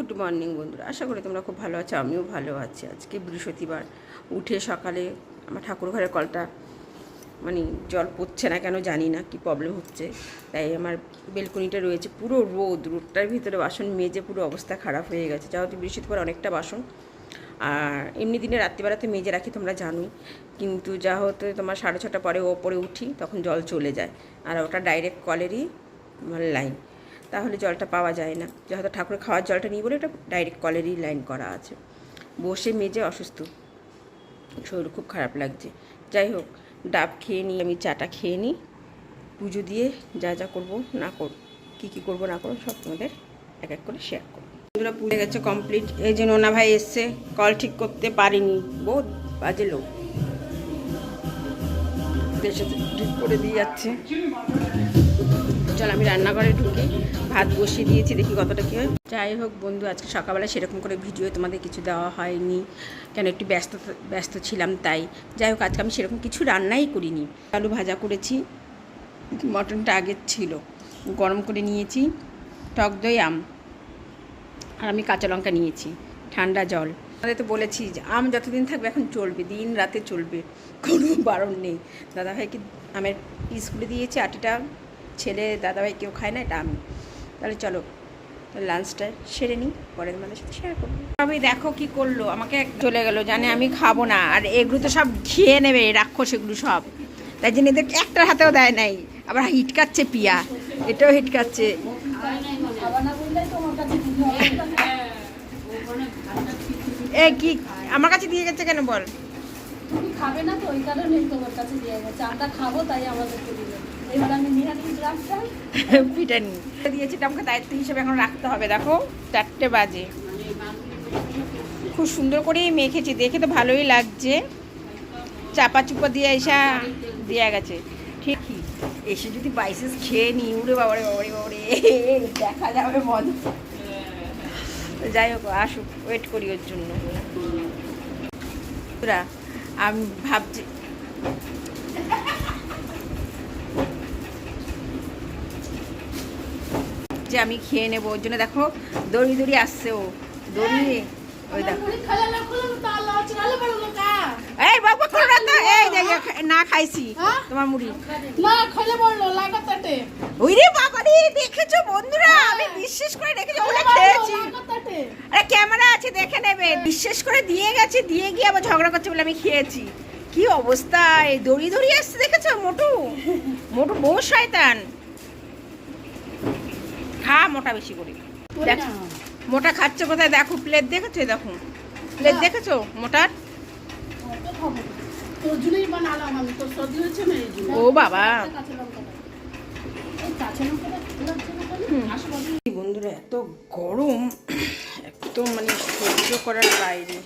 Good morning বন্ধুরা। আশা করি তোমরা খুব ভালো আছো, আমিও ভালো আছি। আজকে বৃহস্পতিবার, উঠে সকালে আমার ঠাকুর ঘরের কলটা মানে জল পড়ছে না কেন জানি না, কি প্রবলেম হচ্ছে। তাই আমার বেলকনিটা রয়েছে পুরো রোদ, রোদটার ভিতরে বাসন মেজে পুরো অবস্থা খারাপ হয়ে গেছে। যেহেতু বৃহস্পতিবার অনেকটা বাসন, আর এমনি দিনে রাত্রিবেলাতে মেজে রাখি তোমরা জানোই। কিন্তু যা হতো তোমার সাড়ে ছটা পরে ওপরে উঠি, তখন জল চলে যায়। আর ওটা ডাইরেক্ট কলেরই লাইন তাহলে জলটা পাওয়া যায় না। যেহেতু ঠাকুরের খাওয়ার জলটা নিয়ে বলে ওটা ডাইরেক্ট কলেরই লাইন করা আছে। বসে মেজে অসুস্থ। শরীর খুব খারাপ লাগছে। যাই হোক, ডাব খেয়ে নিই, আমি চাটা খেয়ে নিই। পুজো দিয়ে যা যা করব না কর, কী কী করব না করব সব তোমাদের এক এক করে শেয়ার করব। এগুলো পুড়ে গেছে কমপ্লিট এই যে নোনা ভাই এসছে কল ঠিক করতে পারিনি। বহুত বাজে লোক। দেশে ঠিক করে দিয়ে যাচ্ছে। চল আমি রান্নাঘরে ঢুকে, ভাত বসিয়ে দিয়েছি, দেখি কতটা কী হয়। যাই হোক বন্ধু, আজকে সকালবেলা সেরকম করে ভিডিও তোমাদের কিছু দেওয়া হয়নি। কেন, একটু ব্যস্ত ব্যস্ত ছিলাম তাই। যাই হোক, আজকে আমি সেরকম কিছু রান্নাই করিনি। আলু ভাজা করেছি, মটনটা আগের ছিল। গরম করে নিয়েছি, টক দই, আম। আর আমি কাঁচা লঙ্কা নিয়েছি, ঠান্ডা জল। আমাদের তো বলেছি আম যতদিন থাকবে এখন চলবে, দিন রাতে চলবে, কোনো বারণ নেই। দাদাভাইকে আমের পিসগুলো দিয়েছি, আটিটা ছেলে দাদাভাই কেউ খায় না, এটা আমি। তাহলে চলো লাঞ্চটা সেরে নিই, পরে তোমাদের সাথে শেয়ার করব। আমি দেখো কি করল, আমাকে চলে গেল, জানে আমি খাব না, আর এগুলো তো সব খেয়ে নেবে রাক্ষস এগুলো সব। তাই জন্য এদের একটার হাতেও দেয় নাই, আবার হিটকাচ্ছে পিয়া, এটাও হিটকাচ্ছে। এ কি আমার কাছে দিয়ে গেছে কেন বল? তুমি খাবে না তো ওই কারণেই তোমার কাছে দিয়ে গেছে। আমরা খাব তাই আমাদেরকে দিলে এবার আমি নিরামিষ রাখতাম পিঠা দিয়েছি এটা আমাকে দায়িত্ব হিসেবে এখন রাখতে হবে দেখো। চারটে বাজে। খুব সুন্দর করেই মেখেছি দেখে তো ভালোই লাগছে। চাপা চুপা দিয়ে এসা দেওয়া গেছে। ঠিকই এসে যদি বাইসেস খেয়ে নিই উড়ে বাবারে বাবারে বাবারে। দেখা যাবে মজা। তো যাই হোক আসুক ওয়েট করি ওর জন্য। আমি ভাবছি যে আমি খেয়ে নেব ওর জন্য দেখো দড়ি দড়ি আসছে ও। দড়ি ওই দেখো। এই বাবা না তো এই না খাইছি হ্যাঁ? তোমার মুড়ি। না খলে বলল ওই রে বাবা রে দেখেছ বন্ধুরা? আমি বিশ্বাস করে রেখেছি ওগুলো খেয়েছি লাগাতাটে আরে ক্যামেরা আছে দেখে নেবে বিশ্বাস করে দিয়ে গেছে দিয়ে গিয়ে আবার ঝগড়া করছে বলে আমি খেয়েছি। কি অবস্থা এই দড়ি দড়ি আসছে দেখেছ মোটু? মোটু বউ শয়তান। খা মোটা বেশি করে। দেখো মোটা খাচ্ছে কোথায়? দেখো প্লেট দেখেছ দেখো। প্লেট দেখেছ মোটার? তোর জন্যই বানালাম আমি তোর সর্দি হয়েছে না এই জন্য? ও বাবা। বন্ধুরা এত গরম। একদম মানে সহ্য করার বাইরে।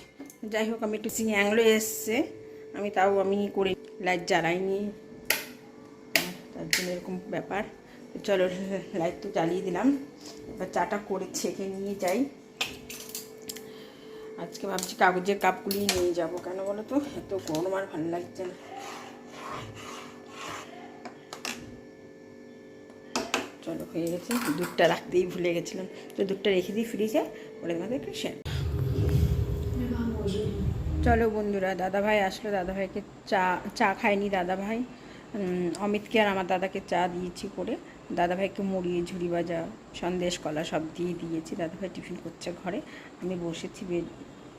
যাই হোক, আমি একটু সিঙ্গাংলো এসছে। আমি তাও আমি করে, লাইট জ্বালাইনি। তার জন্য এরকম ব্যাপার। চলো, লাইট তো জ্বালিয়ে দিলাম। এবার চাটা করে ছেঁকে নিয়ে যাই। আজকে ভাবছি কাগজের কাপগুলি নিয়ে যাব। কেন বলো তো? এত গরম আর ভালো লাগছে না। চলো হয়ে গেছে। দুধটা রাখতেই ভুলে গেছিলাম। তো দুধটা রেখে দিই ফ্রিজে পরে তোমাদেরকে শেয়ার চলো বন্ধুরা, দাদাভাই আসলো। দাদাভাইকে চা চা খায়নি দাদাভাই। অমিতকে আর আমার দাদাকে চা দিয়েছি করে। দাদাভাইকে মুড়ি, ঝুড়ি ভাজা, সন্দেশ, কলা সব দিয়ে দিয়েছি। দাদাভাই টিফিন করছে ঘরে। আমি বসেছি বে-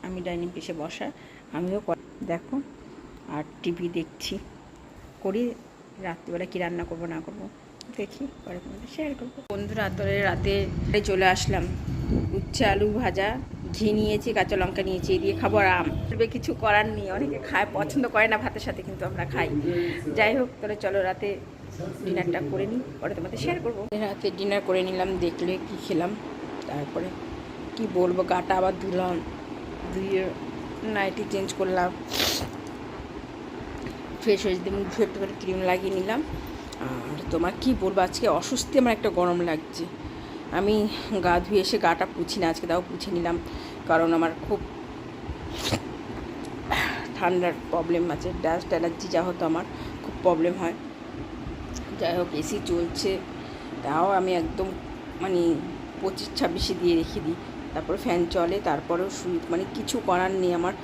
আমি ডাইনিং পেশে বসা, আমিও দেখো, আর টিভি দেখছি। করি, রাত্রিবেলা কী রান্না করব, না করব। দেখি, পরে তোমাদের শেয়ার করব। বন্ধুরা তোরে রাতে চলে আসলাম। উচ্ছে আলু ভাজা, ঘি নিয়েছি, কাঁচা লঙ্কা নিয়েছি দিয়ে খাব আর আম কিছু করার নেই, অনেকে খায়, পছন্দ করে না ভাতের সাথে, কিন্তু আমরা খাই। যাই হোক, তাহলে চলো রাতে ডিনারটা করে নিই, পরে তোমাদের শেয়ার করব। রাতে ডিনার করে নিলাম, দেখলে কি খেলাম, তারপরে কি বলব, গাটা আবার ধুলাম, ধুয়ে নাইটি চেঞ্জ করলাম। ফ্রেশ হয়ে মুখ একটু করে ক্রিম লাগিয়ে নিলাম। আর তোমার কি বলব, আজকে অস্বস্তি আমার একটা গরম লাগছে। আমি গা ধুয়ে এসে গাটা পুছি না, আজকে তাও পুছে নিলাম, কারণ আমার খুব ঠান্ডার প্রবলেম আছে ডাস্ট অ্যালার্জি যা হতো আমার, খুব প্রবলেম হয়। যাই হোক, এসি চলছে, তাও আমি একদম মানে পঁচিশ ছাব্বিশে দিয়ে রেখে দিই। তারপর ফ্যান চলে, তারপরেও শুই মানে কিছু করার নেই আমার।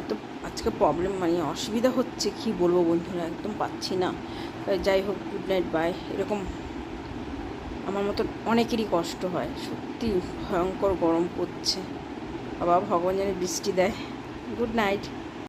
এত আজকে প্রবলেম মানে অসুবিধা হচ্ছে, কি বলব বন্ধুরা, একদম পাচ্ছি না। যাই হোক গুড বাই এরকম আমার মতন অনেকেরই কষ্ট হয়। সত্যি ভয়ঙ্কর গরম পড়ছে। আবার ভগবান যেন বৃষ্টি দেয়। Good night